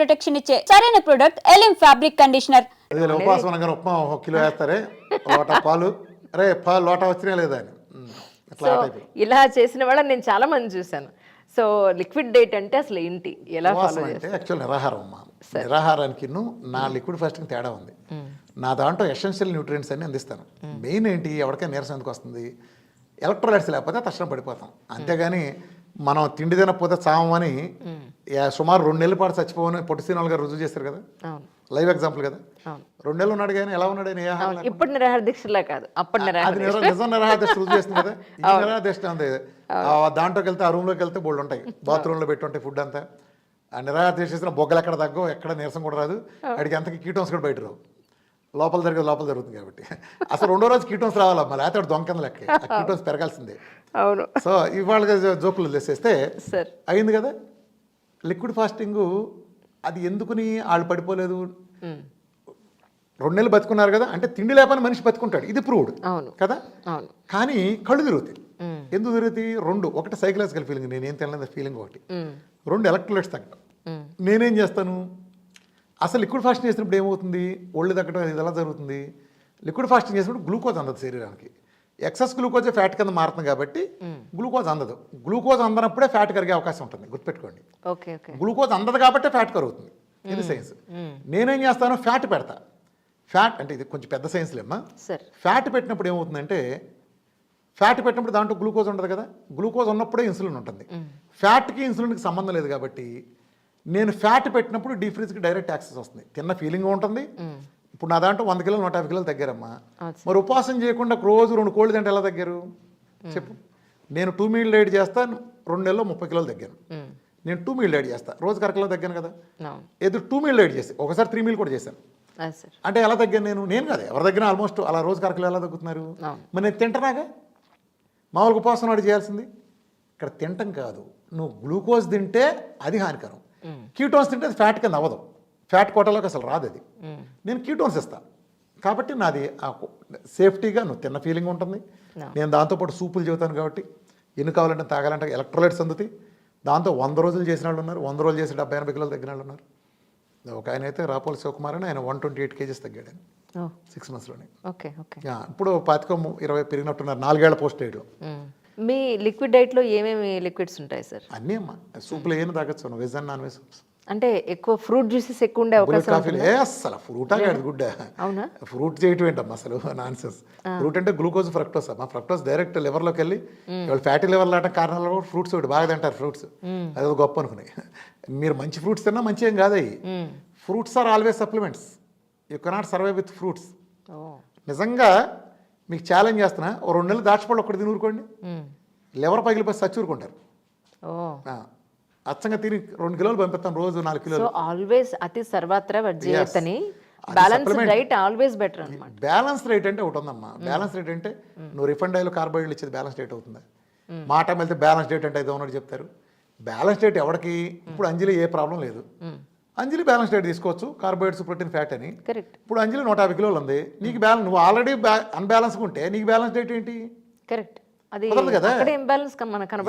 Protection ఇచ్చే సరైన product ఎలిమ్ fabric conditioner అదే ఉపవాసం అనగానే ఉప్మా ఒక కిలో వేస్తారే? లోట పాలు? అరే పాలు లోట వచ్చినా లేదా సో ఇలా చేసిన వాళ్ళని నేను చాలా మంది చూశాను. సో లిక్విడ్ డైట్ అంటే అసలు ఏంటి? ఎలా ఫాలో అంటే యాక్చువల్ నిరాహారం అమ్మా. నిరాహారానికి నా లిక్విడ్ ఫాస్టింగ్ తేడా ఉంది. నా దాంట్లో ఎసెన్షియల్ న్యూట్రియంట్స్ అన్ని అందిస్తాను. మెయిన్ ఏంటి? ఎవరికైనా నీరసం ఎందుకు వస్తుంది? ఎలక్ట్రోలైట్స్ లేకపోతే తక్షణం పడిపోతాం. అంతేగాని మనం తిండి తినకపోతే చావమని సుమారు రెండు నెలల పాటు చచ్చిపోవని పొట్టి సినిమాలు గారు రుజువు చేస్తారు కదా? లైవ్ ఎగ్జాంపుల్ కదా. రెండు నెలలు ఉన్నాడు కానీ ఎలా ఉన్నాడు? ఏ ఇప్పుడు నిరాహార దీక్షలా కాదు. అది నిజం నిరాహారదీక్ష రుజువు చేస్తుంది కదా? నిరాహారదీక్ష ఆ దాంట్లోకి వెళ్తే ఆ రూమ్లోకి వెళ్తే బోల్డ్ ఉంటాయి. బాత్రూంలో పెట్టి ఉంటాయి ఫుడ్ అంతా. ఆ నిరాహారదీక్ష చేసిన బొగ్గలు ఎక్కడ తగ్గో ఎక్కడ నీరసం కూడా రాదు. అడిగి అంతకి కీటోన్స్ కూడా బయట రావు. లోపల జరిగేది లోపల జరుగుతుంది కాబట్టి. అసలు రెండో రోజు కీటోన్స్ రావాలమ్మా లేకపోతే వాడు దొంగ లెక్క. కీటోన్స్ పెరగాల్సిందే. అవును. సో ఇవాళ జోకులు తెసేస్తే అయింది కదా? లిక్విడ్ ఫాస్టింగ్ అది ఎందుకుని వాళ్ళు పడిపోలేదు? రెండు నెలలు బతుకున్నారు కదా అంటే తిండి లేపని మనిషి బతుకుంటాడు. ఇది ప్రూవ్డ్. అవును. కదా? అవును. కానీ కళ్ళు తిరుగుతాయి. ఎందుకు తిరుగుతాయి? రెండు ఒకటి సైకలాజికల్ ఫీలింగ్ నేనేం తినలేదు ఫీలింగ్ ఒకటి. రెండు ఎలక్ట్రోలైట్స్ తగ్గడం. నేనేం చేస్తాను? అసలు లిక్విడ్ ఫాస్టింగ్ చేసినప్పుడు ఏమవుతుంది? ఒళ్ళు తగ్గడం ఇది ఎలా జరుగుతుంది? లిక్విడ్ ఫాస్టింగ్ చేసినప్పుడు గ్లూకోజ్ అందదు శరీరానికి. ఎక్సెస్ గ్లూకోజ్ ఫ్యాట్ కింద మారుతుంది కాబట్టి గ్లూకోజ్ అందదు. గ్లూకోజ్ అందనప్పుడే ఫ్యాట్ కరిగే అవకాశం ఉంటుంది. గుర్తుపెట్టుకోండి. గ్లూకోజ్ అందదు కాబట్టి ఫ్యాట్ కరుగుతుంది. ఇది సైన్స్. నేనేం చేస్తాను? ఫ్యాట్ పెడతా. ఫ్యాట్ అంటే ఇది కొంచెం పెద్ద సైన్స్ లేమ్మా. సార్. ఫ్యాట్ పెట్టినప్పుడు ఏమవుతుందంటే ఫ్యాట్ పెట్టినప్పుడు దాంట్లో గ్లూకోజ్ ఉండదు కదా? గ్లూకోజ్ ఉన్నప్పుడే ఇన్సులిన్ ఉంటుంది. ఫ్యాట్కి ఇన్సులిన్కి సంబంధం లేదు కాబట్టి నేను ఫ్యాట్ పెట్టినప్పుడు డీ ఫ్రిజ్కి డైరెక్ట్ యాక్సెస్ వస్తుంది. తిన్న ఫీలింగ్ ఉంటుంది. ఇప్పుడు నా దాంట్లో వంద కిలోలు నూట యాభై కిలోలు తగ్గారమ్మా. మరి ఉపవాసం చేయకుండా రోజు రెండు కోళ్ళు తింటే ఎలా తగ్గారు? చెప్పు. నేను టూ మీల్ డైట్ చేస్తాను రెండు నెలల్లో ముప్పై కిలోలు తగ్గాను. నేను టూ మీల్ డైట్ చేస్తాను రోజుకి అర కిలో తగ్గాను కదా? ఏదో టూ మీల్ డైట్ చేసి ఒకసారి త్రీ మీల్ కూడా చేశాను. అంటే ఎలా తగ్గాను నేను? నేను కాదు ఎవరి దగ్గర ఆల్మోస్ట్ అలా రోజు కరకలు ఎలా తగ్గుతున్నారు. మరి నేను తింటనాగా? మామూలుగా ఉపవాసం నాడు చేయాల్సింది? ఇక్కడ తింటం కాదు. నువ్వు గ్లూకోజ్ తింటే అది హానికరం. కీటోన్స్ తింటే అది ఫ్యాట్ కింద అవ్వదు. ఫ్యాట్ కోటలోకి అసలు రాదు అది. నేను కీటోన్స్ ఇస్తా. కాబట్టి నాది ఆ సేఫ్టీగా నువ్వు తిన్న ఫీలింగ్ ఉంటుంది. నేను దాంతోపాటు సూపులు చెబుతాను కాబట్టి ఎన్ని కావాలంటే తాగాలంటే ఎలక్ట్రోలైట్స్ అందుతాయి. దాంతో వంద రోజులు చేసిన వాళ్ళు ఉన్నారు. వంద రోజులు చేసి డెబ్బై ఎనభై కిలోలు తగ్గిన వాళ్ళు ఉన్నారు. ఒక ఆయన అయితే రాపోల్ శివకుమార్ అని ఆయన వన్ ట్వంటీ ఎయిట్ కేజీస్ తగ్గాడు సిక్స్ మంత్స్లోనే ఓకే ఓకే. యా, ఇప్పుడు పాతికం ఇరవై పెరిగినట్టున్నారు. నాలుగేళ్ళ పోస్ట్ మ్మ్. మీ లిక్విడ్ డైట్లో ఏమేమి లిక్విడ్స్ ఉంటాయి సార్? అన్నీ అమ్మా. సూపులు ఏం తాగొచ్చు వెజ్ అండ్ నాన్ వెజ్ అంటే ఎక్కువ ఫ్రూట్ జ్యూసెస్ ఎక్కువ ఉండే అవకాశం కాఫీలు అస్సలు ఫ్రూట్ కాదు గుడ్డ. అవునా? ఫ్రూట్ చేయటం ఏంటమ్మా అసలు? నాన్ సెన్స్ ఫ్రూట్ అంటే గ్లూకోజ్ ఫ్రక్టోస్ అమ్మా. ఫ్రక్టోస్ డైరెక్ట్ లివర్లోకి వెళ్ళి వాళ్ళు ఫ్యాటీ లివర్ లాంటి కారణాలు కూడా ఫ్రూట్స్ ఒకటి బాగా తింటారు ఫ్రూట్స్ అది ఒక గొప్ప అనుకున్నాయి మీరు మంచి ఫ్రూట్స్ తిన్నా మంచి ఏం కాదు అవి fruits are always supplements you cannot survive with fruits నిజంగా మీకు ఛాలెంజ్ చేస్తున్నా. ఓ రెండు నెలలు దాచిపళ్ళు ఒక్కటి తిని ఊరుకోండి. లివర్ పగిలిపోయి సచ్చి ఊరుకుంటారు. అచ్చంగా తిని రెండు కిలోలు పంపిస్తాం రోజు నాలుగు కిలోలు. ఆల్వేస్ అతి సర్వత్ర వర్జయతని బ్యాలెన్స్. డైట్ ఆల్వేస్ బెటర్ అన్నమాట. బ్యాలెన్స్ రేట్ అంటే ఒకటి ఉందమ్మా. బ్యాలెన్స్ రేట్ అంటే నువ్వు రిఫండ్ ఆయిల్ కార్బోహైడ్రేట్ ఇచ్చేది బ్యాలెన్స్ రేట్ అవుతుందా? మాట వెళ్తే బ్యాలెన్స్ డేట్ అంటే ఏదో ఉన్నట్టు చెప్తారు. బ్యాలెన్స్ డేట్ ఎవరికి ఇప్పుడు అంజలి ఏ ప్రాబ్లం లేదు. అంజలి బ్యాలెన్స్ డేట్ తీసుకోవచ్చు. కార్బోహైడ్రేట్స్ ప్రోటీన్ ఫ్యాట్ అని. కరెక్ట్ ఇప్పుడు అంజలి నూట యాభై కిలోలు ఉంది. నీకు బ్యాలెన్స్ నువ్వు ఆల్రెడీ అన్బ్యాలెన్స్ ఉంటే నీకు బ్యాలెన్స్ డేట్ ఏంటి? కరెక్ట్ అది కదా. ఇంబ్యాలెన్స్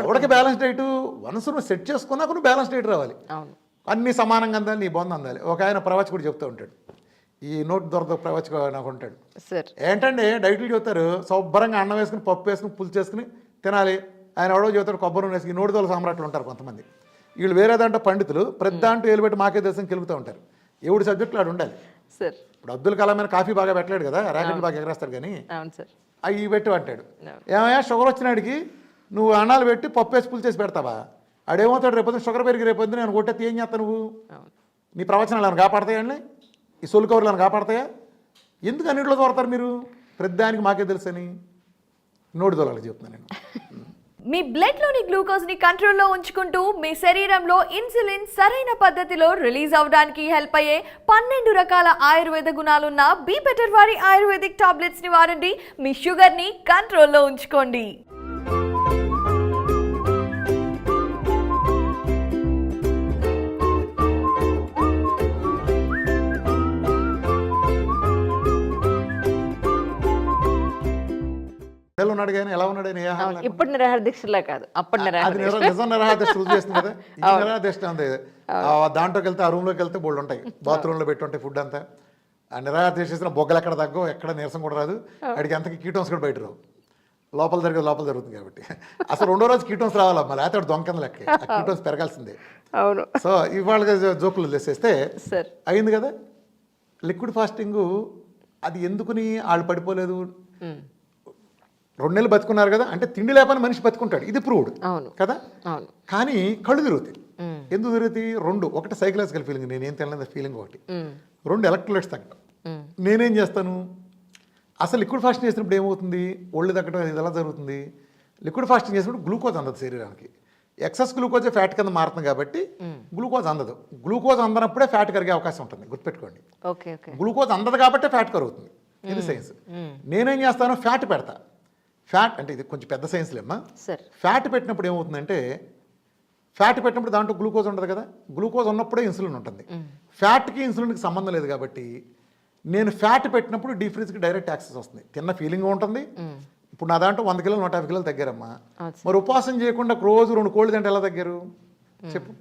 ఎవరికి బ్యాలెన్స్ డేట్ వన్స్ నువ్వు సెట్ చేసుకున్నాక నువ్వు బ్యాలెన్స్ డేట్ రావాలి. అవును. అన్ని సమానంగా అందాలి నీ బొంద అందాలి. ఒక ఆయన ప్రవచకుడు చెప్తూ ఉంటాడు. ఈ నోట్ దొరద ప్రవచక నాకు ఉంటాడు. సార్ ఏంటంటే డైట్లు చెబుతారు శుభ్రంగా అన్నం వేసుకుని పప్పు వేసుకుని పులుసు చేసుకుని తినాలి. ఆయన ఎవడో చెబుతాడు కొబ్బరి నూనె వేసుకుని నోటి దోల సామ్రాట్లు ఉంటారు కొంతమంది. వీళ్ళు వేరే దాంట్లో పండితులు ప్రతి దాంట్లో ఏలు పెట్టి మాకే దేశం కెలుగుతూ ఉంటారు. ఎవడి సబ్జెక్టులు ఆడు ఉండాలి. సార్ ఇప్పుడు అబ్దుల్ కలాం అయినా కాఫీ బాగా పెట్టలేడు కదా ర్యాకెట్ బాగా ఎగరేస్తాడు కానీ. అవును సార్ అవి పెట్టి అంటాడు. ఏమయ్యా షుగర్ వచ్చినాడికి నువ్వు అన్నాలు పెట్టి పప్పు వేసి పులుసు చేసి పెడతావా? ఆడేమవుతాడు రేపు పొద్దున్న షుగర్ పెరిగి రేపు పొద్దున్న నేను కొట్టేది ఏం చేస్తావు నువ్వు. నీ ప్రవచనాలు ఏమైనా కాపాడతాయండి ఈ సొల్లు కవర్లు ఏమైనా కాపాడతాయా? ఎందుకు అన్నింటిలో దొరతారు మీరు? ప్రతిదానికి మాకే తెలుసని నోటి దొరలకు చెప్తున్నాను నేను. మీ బ్లడ్లోని గ్లూకోజ్ని కంట్రోల్లో ఉంచుకుంటూ మీ శరీరంలో ఇన్సులిన్ సరైన పద్ధతిలో రిలీజ్ అవడానికి హెల్ప్ అయ్యే పన్నెండు రకాల ఆయుర్వేద గుణాలున్న బీ బెటర్ వారి ఆయుర్వేదిక్ టాబ్లెట్స్ని వాడండి. మీ షుగర్ని కంట్రోల్లో ఉంచుకోండి. ఉన్నాడు కానీ ఎలా ఉన్నాడు? లేకుండా? ఇప్పుడు కాదు అది నిజం నిజం నిరాహారదీక్ష రుజువు చేస్తుంది కదా? ఈ నిరాహారదీక్ష అంతే ఆ దాంట్లోకి వెళ్తే ఆ రూమ్లోకి వెళ్తే బోళ్ళు ఉంటాయి బాత్రూంలో పెట్టి ఉంటాయి ఫుడ్ అంతా. ఆ నిరాహారదీక్ష చేసిన బొగ్గలు ఎక్కడ తగ్గవు ఎక్కడ నీరసం కూడా రాదు. అడిగి అంతకి కీటోన్స్ కూడా బయట రావు. లోపల జరిగేది లోపల జరుగుతుంది కాబట్టి. అసలు రెండో రోజు కీటోన్స్ రావాలమ్మా లేకపోతే కింద లెక్క. కీటోన్స్ పెరగాల్సిందే. అవును. సో ఇవాళ జోకులు తెసేస్తే సార్. అయింది కదా? లిక్విడ్ ఫాస్టింగ్ అది ఎందుకుని వాళ్ళు పడిపోలేదు? రెండు నెలలు బతుకున్నారు కదా అంటే తిండి లేకపోయినా మనిషి బతుకుంటాడు. ఇది ప్రూవ్డ్. అవును. కదా? అవును. కానీ కళ్ళు తిరుగుతాయి. ఎందుకు తిరుగుతాయి? రెండు ఒకటి సైకలాజికల్ ఫీలింగ్ నేనేం తినలేదు ఫీలింగ్ ఒకటి. రెండు ఎలక్ట్రోలైట్స్ తగ్గడం. నేనేం చేస్తాను? అసలు లిక్విడ్ ఫాస్టింగ్ చేసినప్పుడు ఏమవుతుంది? ఒళ్ళు తగ్గడం ఇది ఎలా జరుగుతుంది? లిక్విడ్ ఫాస్టింగ్ చేసినప్పుడు గ్లూకోజ్ అందదు శరీరానికి. ఎక్సెస్ గ్లూకోజ్ ఫ్యాట్ కింద మారుతుంది కాబట్టి గ్లూకోజ్ అందదు. గ్లూకోజ్ అందనప్పుడే ఫ్యాట్ కరిగే అవకాశం ఉంటుంది. గుర్తుపెట్టుకోండి. గ్లూకోజ్ అందదు కాబట్టే ఫ్యాట్ కరుగుతుంది. ఇది సైన్స్ నేనేం చేస్తాను? ఫ్యాట్ పెడతా. ఫ్యాట్ అంటే ఇది కొంచెం పెద్ద సైన్స్ లేమ్మా. సార్ ఫ్యాట్ పెట్టినప్పుడు ఏమవుతుందంటే ఫ్యాట్ పెట్టినప్పుడు దాంట్లో గ్లూకోజ్ ఉండదు కదా? గ్లూకోజ్ ఉన్నప్పుడే ఇన్సులిన్ ఉంటుంది. ఫ్యాట్కి ఇన్సులిన్కి సంబంధం లేదు కాబట్టి నేను ఫ్యాట్ పెట్టినప్పుడు డీ ఫ్రిజ్కి డైరెక్ట్ యాక్సెస్ వస్తుంది. తిన్న ఫీలింగ్ ఉంటుంది. ఇప్పుడు నా దాంట్లో వంద కిలోలు నూట యాభై కిలోలు తగ్గారమ్మా. మరి ఉపవాసం చేయకుండా రోజు రెండు కోళ్ళు తింటే ఎలా తగ్గారు? చెప్పు.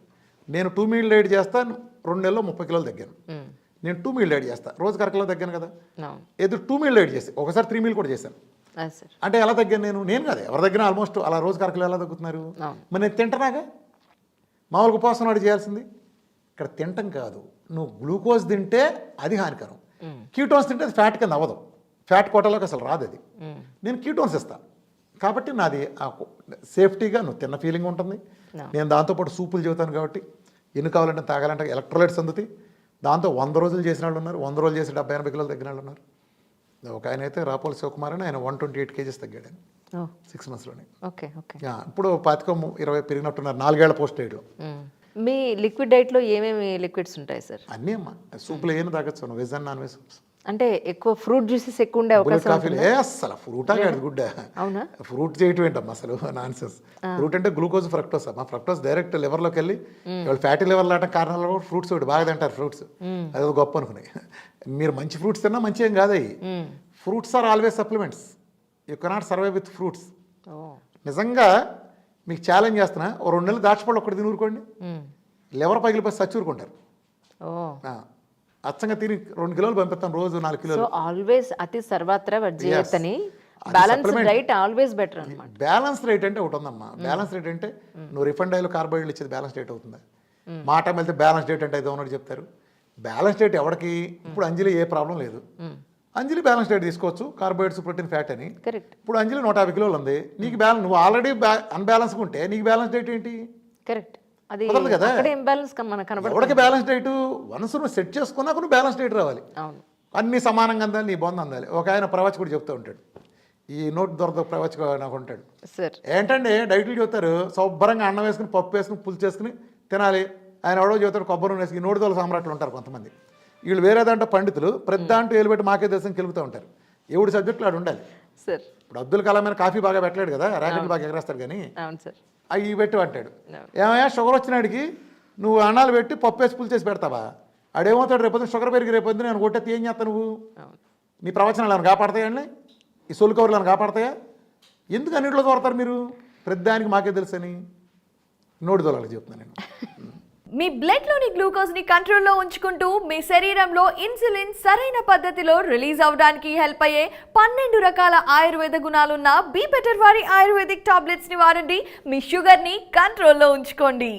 నేను టూ మీల్ డైట్ చేస్తాను రెండు నెలల్లో ముప్పై కిలోలు తగ్గాను. నేను టూ మీల్ డైట్ చేస్తాను రోజుకి అర కిలో తగ్గాను కదా? ఎదురు టూ మీల్ డైట్ చేసి ఒకసారి త్రీ మీల్ కూడా చేశాను. అంటే ఎలా తగ్గాను నేను? నేను కాదు ఎవరి దగ్గర ఆల్మోస్ట్ అలా రోజు కరకలు ఎలా తగ్గుతున్నారు. మరి నేను తింటనాగా? మామూలుగా ఉపవాసం నాడు చేయాల్సింది? ఇక్కడ తింటం కాదు. నువ్వు గ్లూకోజ్ తింటే అది హానికరం. కీటోన్స్ తింటే అది ఫ్యాట్ కింద అవ్వదు. ఫ్యాట్ కోటలోకి అసలు రాదు అది. నేను కీటోన్స్ ఇస్తా. కాబట్టి నాది ఆ సేఫ్టీగా నువ్వు తిన్న ఫీలింగ్ ఉంటుంది. నేను దాంతోపాటు సూపులు చెబుతాను కాబట్టి ఎన్ని కావాలంటే తాగాలంటే ఎలక్ట్రోలైట్స్ అందుతాయి. దాంతో వంద రోజులు చేసిన వాళ్ళు ఉన్నారు. వంద రోజులు చేసి డెబ్బై ఎనభై కిలోలు తగ్గిన వాళ్ళు ఉన్నారు. ఒక ఆయన అయితే రాపోల్ శివకుమార్ అని ఆయన వన్ ట్వంటీ ఎయిట్ కేజీస్ తగ్గాడు సిక్స్ మంత్స్లోనే ఓకే ఓకే. ఇప్పుడు పాతిక ఇరవై పెరిగినట్టున్నారు నాలుగేళ్ళ పోస్ట్ వేయడం మీ లిక్విడ్ డైట్లో ఏమేమి లిక్విడ్స్ ఉంటాయి సార్? అన్నీ అమ్మా సూపులు ఏం తాగొచ్చు వెజ్ అండ్ నాన్ వెజ్ అంటే ఎక్కువ ఫ్రూట్ జ్యూసెస్ ఎక్కువ ఉండే అవకాశం అస్సలు ఫ్రూట్ ఆగాడు గుడ్డ అవునా? ఫ్రూట్ చేయటం ఏంటమ్మా అసలు నాన్ సెన్స్ ఫ్రూట్ అంటే గ్లూకోజ్ ఫ్రక్టోస్ అమ్మా. ఫ్రక్టోస్ డైరెక్ట్ లివర్లోకి వెళ్ళి వాళ్ళు ఫ్యాటీ లివర్ లాట కారణాలు కూడా ఫ్రూట్స్ ఒకటి బాగా తింటారు ఫ్రూట్స్ అది ఒక గొప్ప అనుకున్నాయి. మీరు మంచి ఫ్రూట్స్ తిన్నా మంచి ఏం కాదు fruits are always supplements. You cannot survive with fruits. నిజంగా మీకు ఛాలెంజ్ చేస్తున్నా ఓ రెండు నెలలు దాచిపళ్ళు ఒకటి తిని ఊరుకోండి లివర్ పగిలిపోయి సచ్చూరుకుంటారు ఓ. ఆ, అచ్చంగా తిని రెండు కిలోలు పంపిస్తాను రోజు నాలుగు కిలోలు. ఆల్వేస్ అతి సర్వత్ర వర్జయతని బ్యాలెన్స్. డైట్ ఆల్వేస్ బెటర్ అన్నమాట. బ్యాలెన్స్ రేట్ అంటే ఒకటి ఉందమ్మా. బ్యాలెన్స్ రేట్ అంటే నువ్వు రిఫండ్ ఆయిల్ కార్బోహైడ్రేట్ ఇచ్చేది బ్యాలెన్స్ రేట్ అవుతుందా? మాట వెళ్తే బ్యాలెన్స్ డేట్ అంటే ఏదో ఉన్నట్టు చెప్తారు. బ్యాలెన్స్ డేట్ ఎవరికి ఇప్పుడు అంజలి ఏ ప్రాబ్లం లేదు. అంజలి బ్యాలెన్స్ డేట్ తీసుకోవచ్చు. కార్బోహైడ్రేట్స్ ప్రోటీన్ ఫ్యాట్ అని. ఇప్పుడు అంజలి నూట యాభై కిలోలు ఉంది. నీకు బ్యాలెన్స్ నువ్వు ఆల్రెడీ అన్బ్యాలెన్స్ ఉంటే నీకు బ్యాలెన్స్ డేట్ ఏంటి? కరెక్ట్. అది కదా. ఎవరికి బ్యాలెన్స్ డేట్? వన్స్ నువ్వు సెట్ చేసుకున్నాక నువ్వు బ్యాలెన్స్ డేట్ రావాలి. అన్ని సమానంగా అందాలి నీ బొంద అందాలి. ఒక ఆయన ప్రవచకుడు చెప్తూ ఉంటాడు. ఈ నోట్ దొరద ప్రవచకు నాకు ఉంటాడు. ఏంటంటే డైట్లు చెబుతారు శుభ్రంగా అన్నం వేసుకుని పప్పు వేసుకుని పులుసు చేసుకుని తినాలి. ఆయన ఎవడో చెబుతాడు కొబ్బరి నూనె వేసుకుని నోటిదోల సామ్రాట్లు ఉంటారు కొంతమంది. వీళ్ళు వేరే దాంట్లో పండితులు ప్రతి దాంట్లో ఏలు పెట్టి మాకే దేశం కెలుగుతూ ఉంటారు. ఎవడి సబ్జెక్టులు ఆడు ఉండాలి. సార్. ఇప్పుడు అబ్దుల్ కలాం అయినా కాఫీ బాగా పెట్టలేడు కదా ర్యాకెట్లు బాగా ఎగరేస్తాడు కానీ. అవి పెట్టు అంటాడు. ఏమయ్యా షుగర్ వచ్చినాడికి నువ్వు అన్నాలు పెట్టి పప్పు వేసి పులుసు చేసి పెడతావా? ఆడేమవుతాడు రేపు షుగర్ పెరిగి రేపు పొద్దున్న నేను కొట్టేది ఏం చేస్తావు నువ్వు? నీ ప్రవచనాలు ఏమైనా కాపాడతాయండి ఈ సొలు కవర్లు ఏమైనా కాపాడతాయా? ఎందుకు అన్నింటిలో దొరతారు మీరు? ప్రతిదానికి మాకే తెలుసని నోటి దొరలకు చెప్తున్నాను నేను. మీ బ్లడ్లోని గ్లూకోజ్ని కంట్రోల్లో ఉంచుకుంటూ మీ శరీరంలో ఇన్సులిన్ సరైన పద్ధతిలో రిలీజ్ అవడానికి హెల్ప్ అయ్యే పన్నెండు రకాల ఆయుర్వేద గుణాలున్న బీ బెటర్ వారి ఆయుర్వేదిక్ టాబ్లెట్స్ని వాడండి. మీ షుగర్ని కంట్రోల్లో ఉంచుకోండి.